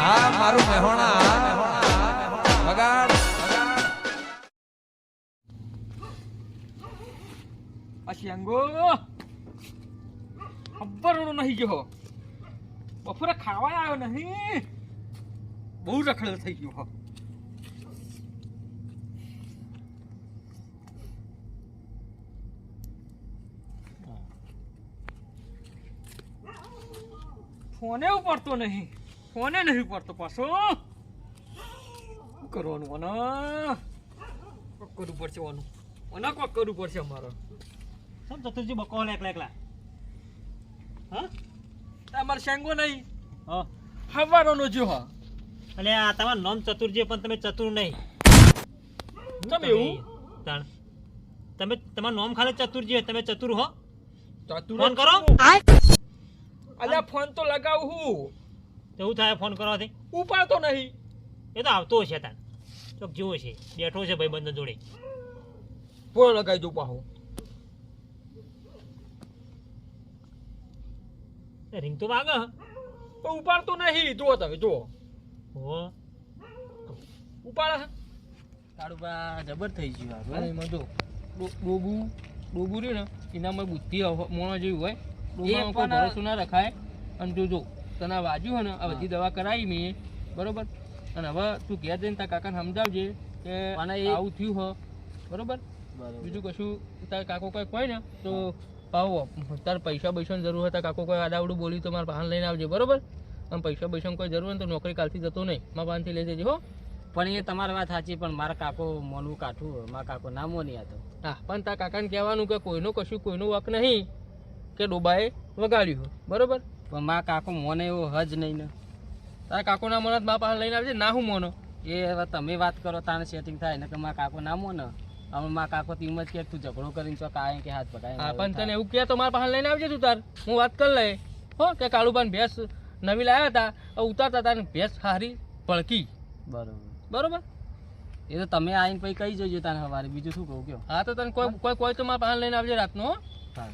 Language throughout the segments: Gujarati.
હા, મારું મહેણા આ ખબરનો નહીં ગયો. બપોરે ખાવા આવ્યો નહીં. બહુ રખડેલ થઈ ગયો ફોને ઉપડતો નહીં. ફોને નહીં પડતો પાછો. કરવાનું આના કોક કરવું પડશે ઓનું. આના કોક કરવું પડશે અમારે. સમ ચતુર્જી બકો એકલા એકલા. હા? તમારે શેંગો નહીં. હા. હવારોનો જો હા. અને આ તમારું નામ ચતુર્જી પણ તમે ચતુર નહીં. તમે એવું? તાણ. તમે તમારું નામ ખાલી ચતુર્જી હોય, તમે ચતુર હો. ચતુર ફોન કરો. અલ્યા ફોન તો લગાવું હું. એવું થાય ફોન કરવાથી? ઉપાડતો નહીં. એ તો આવતો હશે તાર. ચોક જેવો છે. બેઠો છે ભાઈ બંધ જોડે. ફોન લગાવી દઉં પાહો. રિંગ તો વાગે. તો ઉપાડતો નહીં. જુઓ તમે જુઓ. હો. ઉપાડે છે કાળુબા જબર થઈ ગયું આ અને એમાં જો ડોબુ ડોબુ રહ્યું ને એનામાં બુદ્ધિ મોણો જેવી હોય. ડોબામાં કોઈ પણ- ભરોસો ના રખાય. અને જોજો તને વાજ્યું હોય ને આ બધી દવા કરાવી મેં બરોબર? અને હવે તું ઘેર જઈને તારા કાકાને સમજાવજે કે આના એ- આવું થયું હ. બરોબર? બીજું કશું તારા કાકો કોઈ કોઈ ને તો પાવો તાર પૈસા પૈસાની જરૂર હોય તાર કાકો કોઈ આડાવડું બોલ્યું તો મારા પાન લઈને આવજે બરોબર? અને પૈસા પૈસાની કોઈ જરૂર હોય તો નોકરી કાલથી જતો નહીં. મારા પાનથી લઈ જજે હો. પણ એ તમારી વાત સાચી પણ મારા કાકો મોનું કાઠું. મારા કાકો ના મોની હતો હા પણ તારા કાકાને કહેવાનું કે કોઈનું કશું કોઈનું વક નહીં કે ડોબાએ વગાડ્યું. બરોબર? પણ મા કાકો મને એવો હજ નહીં ને. તારા કાકોના મોনত મા પાસે લઈને આવજે ના હું મોનો? એ હવે તમે વાત કરો તાને સેટિંગ થાય ને કે મા કાકો ના મોને. હવે મા કાકો તો જ કે તું ઝઘડો કરીને છો કાંઈ કે હાથ પકડાય હા પણ તને એવું કહે તો મારા પાસે લઈને આવજે તું તાર. હું વાત કરી લઈ હો કે કાળુબાન ભેંસ નવી લાવ્યા હતા ઉતારતા હતા ભેંસ સારી ભળકી. બરોબર. બરોબર? એ તો તમે આવીને પછી કહી જજો તને સવારે. બીજું શું કહું કયો? હા તો તને કોઈ કોઈ કોઈ તો મારા પાસે લઈને આવજે રાતનો હો. હા.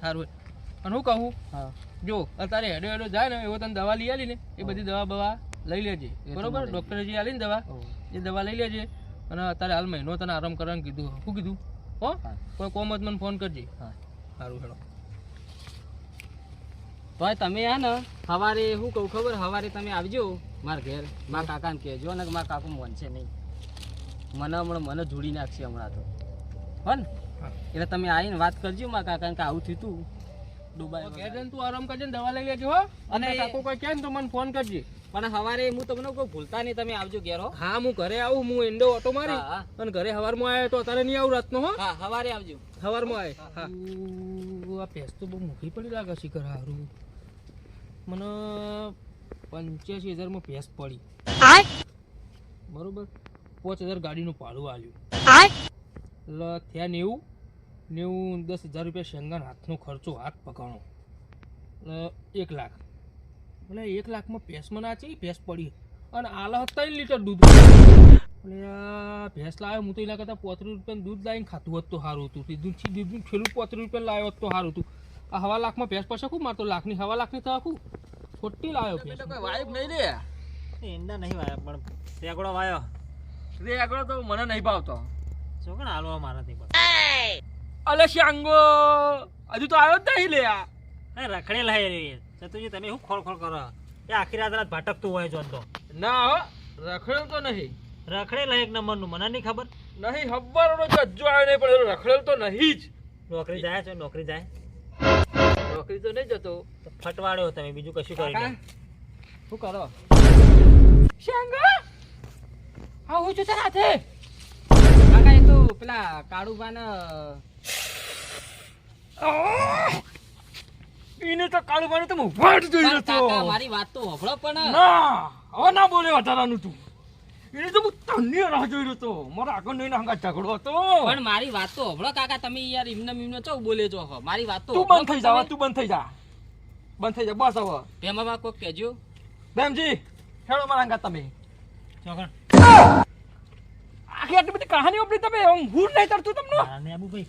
સારું. અને હું કહું? હા. જો અત્યારે હેડો હેડો જાય ને એવો તને દવા લઈ આલી ને એ બધી દવા બવા લઈ લેજે. બરોબર? લઈ જે આલી ને દવા. એ દવા લઈ લેજે. અને અત્યારે હાલ મહિનો તને આરામ કરવાનું કીધું. શું કીધું? હો? કોઈ કોમ જ મને ફોન કરજે. હા. સારું હેડો. ભાઈ તમે આ ને સવારે શું કહું ખબર? સવારે તમે આવજો મારા ઘેર. મારા કાકાને કહેજો ને કે મારા મન છે નહીં. મને હમણાં મને જોડી નાખશે હમણાં તો. હો. ને એટલે તમે આવીને વાત કરજો મારા કાકાને કે આવું થયું તું. દુબઈ ઘેર તું આરામ કરજે દવા લઈ લેજો હો. અને કાકો કોઈ કહે ને તો મને ફોન કરજે. પણ સવારે હું તમને કોઈ ભૂલતા નહીં તમે આવજો ઘેર હો. હા હું ઘરે આવું હું એંડો ઓટો મારી. અને ઘરે સવારમાં આવ્યો તો અત્યારે નહીં આવું રાતનો હો. હા સવારે આવજો. સવારમાં આવે હા આ ભેંસ તો બહુ મૂકી પડી લાગે શિખર હારું. મને પંચ્યાસી હજારમાં ભેંસ પડી. બરોબર? પાંચ હજાર ગાડીનું ભાડું આવ્યું લ થયા નેવું. નેવું દસ હજાર રૂપિયા શેંગાન હાથનો ખર્ચો હાથ પકાણો એટલે એક લાખ. એટલે એક લાખમાં ભેંસ મને આ ચેવી ભેંસ પડી? અને આલા ત્રણ લીટર દૂધ. એટલે આ ભેંસ લાવ્યો હું તો એના કરતાં પોત્રીસ રૂપિયાનું દૂધ લાવીને ખાતું હોત તો સારું હતું. તે દૂધ દૂધનું છેલ્લું પોત્રીસ રૂપિયા લાવ્યો હોત તો સારું હતું. આ હવા લાખમાં ભેંસ પછી શું મારતો લાખની હવા લાખની તો આખું ખોટી લાવ્યો ભેંસ. વાયક નહીં રે. એના નહીં વાયા પણ રેગડો વાયો. રેગડો તો મને નહીં ભાવતો. શું કણ હાલવા મારાથી પણ અલે શ્યાંગો હજુ તો આવ્યો જ નહીં લે આ. રખડેલ રે ચતુરજી તમે શું ખોળ ખોળ કરો? એ આખી રાત રાત ભટકતું હોય જો તો. ના હો રખડેલ તો નહીં. રખડેલ એક નંબરનું મને નહીં ખબર? નહીં ખબર જજ્જો આવ્યો નહીં પણ રખડેલ તો નહીં જ. નોકરી જાય છે નોકરી જાય. નોકરી તો નહીં જતો. તો ફટવાડ્યો તમે બીજું કશું કરી શું કરો? શ્યાંગો હા હું છું તારા હાથે. કાકા એ તો પેલા કાળુબાને એને તો કાળું પાણી તો હું વાટ જોઈ રહ્યો મારી વાત તો હોભળો પણ. ના હવે ના બોલે વધારાનું તું. એને તો હું તને રાહ જોઈ રહ્યો હતો મારા આગળ નહીં હંગા ઝઘડો હતો. પણ મારી વાત તો હોભળો કાકા તમે યાર એમને મિમને ચો બોલે જો હો. મારી વાત તો તું બંધ થઈ. જા તું બંધ થઈ જા. બંધ થઈ જા બસ હવે. તેમાં કોક કહેજો. બેમજી ખેડો મારા હંગા તમે. ચોકણ. આખી આટલી બધી કહાની આપણી તમે? હું હું નહીં તરતું તમને? આબુ ભાઈ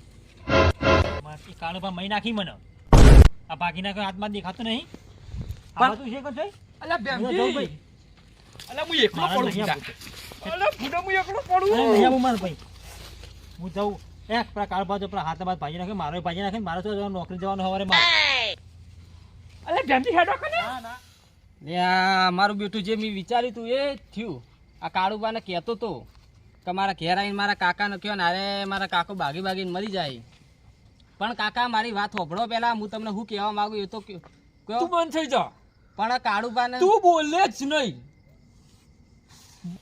મારી. કાળો પર મહી નાખી મને. આ બાકીના કોઈ હાથમાં દેખાતું નહીં. આ બધું છે કે છે જાઉં બેમજી ભાઈ. અલા હું એકલો પડું અલા ભૂંડા હું એકલો અરે નહીં પડું આવું મારે ભાઈ. હું જાઉં. એક પેલા કાળ બાજુ પેલા હાથ બાદ ભાજી નાખે મારો ભાજી નાખે મારે તો નોકરી જવાનું સવારે મારે. અલા ભેમજી હેડો કને ના ના. મારું બેટું જે મેં વિચાર્યું તું એ થયું. આ કાળુબાને કહેતો તો કે મારા ઘેર આવીને મારા કાકાને કહો ને અરે મારા કાકો ભાગી ભાગીને મરી જાય. પણ કાકા મારી વાત હોભળો પેલા હું તમને શું કહેવા માંગુ એ તો. તું બંધ થઈ જા. પણ કાળુબા ને તું બોલે જ નહીં.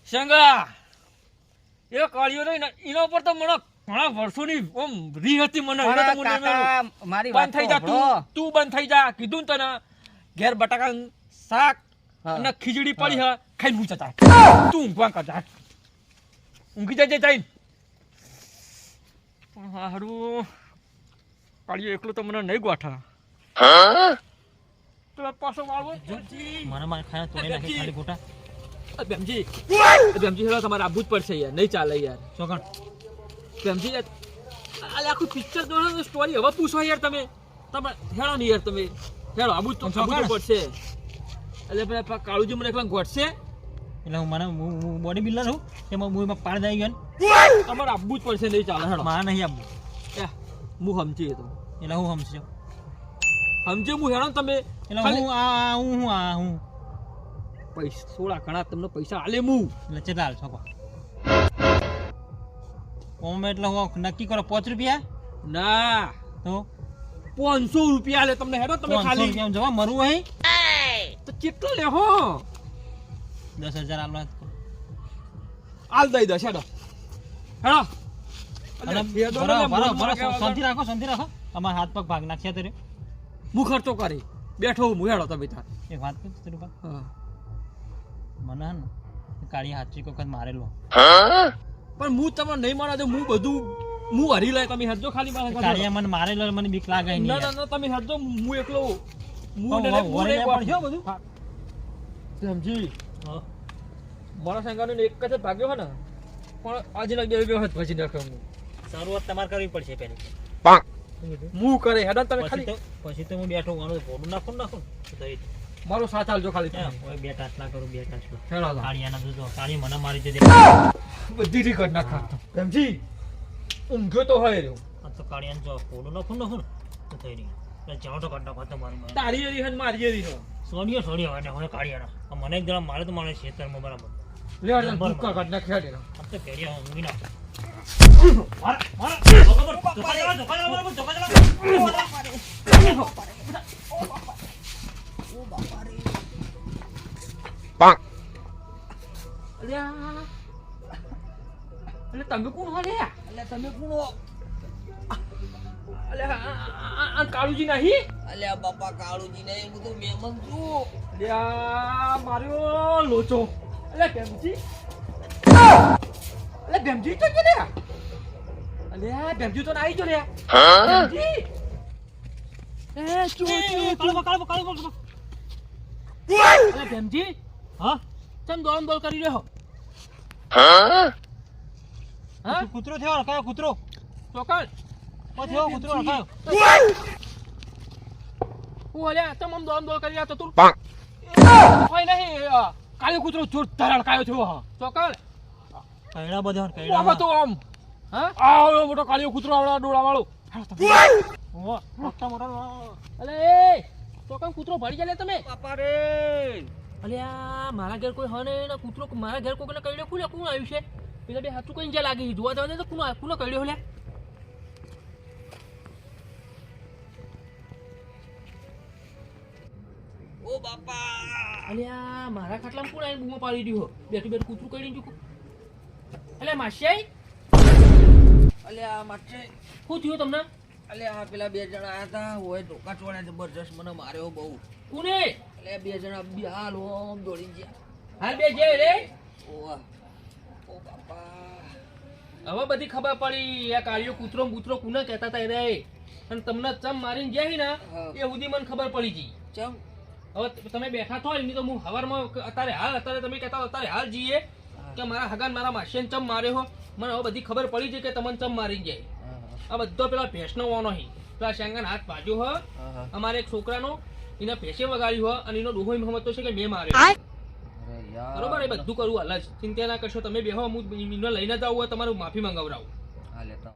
શંગા એ કાળિયો નહીં ને એના ઉપર તો મને ઘણા વર્ષોની ઓમ રી હતી મને. મારી વાત બંધ થઈ જા તું તું બંધ થઈ જા. કીધું તને ઘેર બટાકા શાક અને ખીચડી પડી હ. ખાઈ હું જતા. તું ઊંઘવા કરતા ઊંઘી જજે જઈને. હારું. કાળિયો એકલો તો મને નહીં ગોઠા તો પાછો વાળવો મારા મારે ખાયા તોડી નાખે ખાલી ગોટા બેમજી. બેમજી હેલો તમારે આબુ જ પડશે યાર. નહીં ચાલે યાર. ચોકણ. બેમજી યાર આલે આખું પિક્ચર દોડો સ્ટોરી હવે પૂછો યાર તમે. તમે હેળો નહીં યાર તમે. હેળો આબુ જ પડશે. એટલે પેલા કાળુજી મને એકલા ગોઠશે. એટલે હું મને હું બોડી બિલ્ડર છું એમાં હું એમાં પાડ દઈ ગયો તમારે આવવું જ પડશે નહીં ચાલે મારે નહીં આપવું હું સમજી એ તો એટલે હું સમજ્યો? સમજે હું હેરાન તમે? એટલે હું આ હું હું આ હું. પૈસા થોડા ઘણા તમને પૈસા આલે હું. એટલે ચેતા હાલ છોકો ઓમ એટલે હું નક્કી કરો પાંચ રૂપિયા? ના. તો? પાંચસો રૂપિયા લે તમને હેડો તમે ખાલી. જવા મરવું અહીં? તો કેટલો લે હો? દસ હજાર આલો આલ દઈ દસ હેડો. હેડો. શાંતિ રાખો શાંતિ રાખો. અમારા હાથ પગ ભાગ નાખ્યા તરે હું ખર્ચો કરી. બેઠો હું હેડો તમે તાર. એક વાત કહું તને બા મને હે ને કાળી હાચી વખત મારેલો. પણ હું તમને નહીં મારા તો હું બધું હું હરી લે તમે હેડજો ખાલી ઘરે. કાળિયા મને મારેલો મને બીક લાગે નહીં ના ના તમે હેડજો હું એકલો હું. ને- હું નહીં પણ બધું? સમજી હા. મારા સંગાનો એક જ ભાગ્યો હે ને. પણ આજે ના બે વખત પછી ભજી નાખ્યો હું. શરૂઆત તમારે કરવી પડશે પેલી હું કરે હેડો તમે ખાલી. પછી તો હું બેઠો આનું ભોડું નાખું ને નાખું. તો મારો સાથ આલજો ખાલી. બે ટાટલા કરું બે ટાટલા હેડો તો. કાળિયાના દૂધો કાળી મને મારી દે બધી રીત નાખા સમજી ઊંઘ્યો તો હોય રહ્યો. આ તો કાળિયાને જો ભોડું નાખું નાખું તો થઈ રહ્યું. એટલે જાઉં તો કાઢ નાખો તમારું તારી હરી હન મારી હરી હો સોડિયો સોડિયો અને હવે કાળિયાના. મને એક જણા મારે તો મારે ખેતરમાં બરાબર. લે આ બરાબર. ભૂકા કાઢ નાખ હેડ. એનો. તો પેડિયા ઊંઘી નાખ. ધોકા જવા. અલ્યા તમે કોણ હો અલ્યા અલે તમે કોણ હો કાળુજી નહીં અલ્યા બાપા કાળુજી નહીં મેમન છું અલ્યા માર્યો લોચો અલે ભેમજી અલે ભેમજી તો કે અલ્યા ભેમજી તો આવી જો લે ભેમજી એ ચો એ, કાળો, કાળો, કાળો, કાળો. અલે હા? કરી રહ્યો કૂતરો થયો કયો કૂતરો? ચોકડ. ઓ થયો કૂતરો કયો હું અલ્યા ચમ આમ દોડમ બોલ કરી રહ્યો તો? તું કોઈ નહીં કાળો કૂતરો ચોર ધરાળ કાયો થયો હા ચોકડ. કૈડા બધા આમાં કૈડા તો આમ. હા? આવડો મોટો કાળિયો કૂતરો આવડો ડોળા વાળો. મોટા મોટા અલે એ ચોકન કૂતરો ભરી જાય તમે? બાપા રે. અલ્યા મારા ઘેર કોઈ હને ને કૂતરો મારા ઘેર કોઈને કઈડ્યો કુલે કોણ આવ્યું છે? પેલા બે હાથું કઈ જ્યાં લાગી જોવા જવા તો કોનો કોનો કઈડ્યો લે? ઓ બાપા! અલ્યા મારા ખાટલામાં કોણ આવીને બૂમો પાડી દીધો? બેઠું બેઠું કૂતરું કઈડી ચૂકું અલ્યા માસિયાઈ અલ્યા માથે શું થયું તમને? અલ્યા આ પેલા બે જણા આયા હતા હોય ધોકા ચોળે જબરજસ્ત મને માર્યો બહુ. કોને? એટલે બે જણા બી હાલ ઓમ દોડી ગયા. હાલ બે જે રે? ઓવા. ઓ બાપા. હવે બધી ખબર પડી આ કાળિયો કૂતરો કૂતરો કોને કહેતા હતા એને અને તમને ચમ મારીને ગયા ને. એ સુધી મને ખબર પડી ગઈ. ચમ? હવે તમે બેઠા થો એની તો હું હવારમાં અત્યારે હાલ અત્યારે તમે કહેતા અત્યારે હાલ જઈએ. કે મારા હગન મારા માસીને ચમ માર્યો હો? મને હવે બધી ખબર પડી છે કે તમને ચમ મારી જાય આ બધો પેલા ભેંસનો વાનો હી. પેલા શેંગાન હાથ ભાજ્યો હો. અમારે એક છોકરાનો એને ભેંસે વગાડ્યું હો અને એનો ડોહો એમ સમજતો છે કે મેં માર્યો. બરોબર એ બધું કરવું હાલ જ ચિંતા ના કરશો તમે બેહો હું લઈને જાઉં હોય તમારું માફી મંગાવરાવું.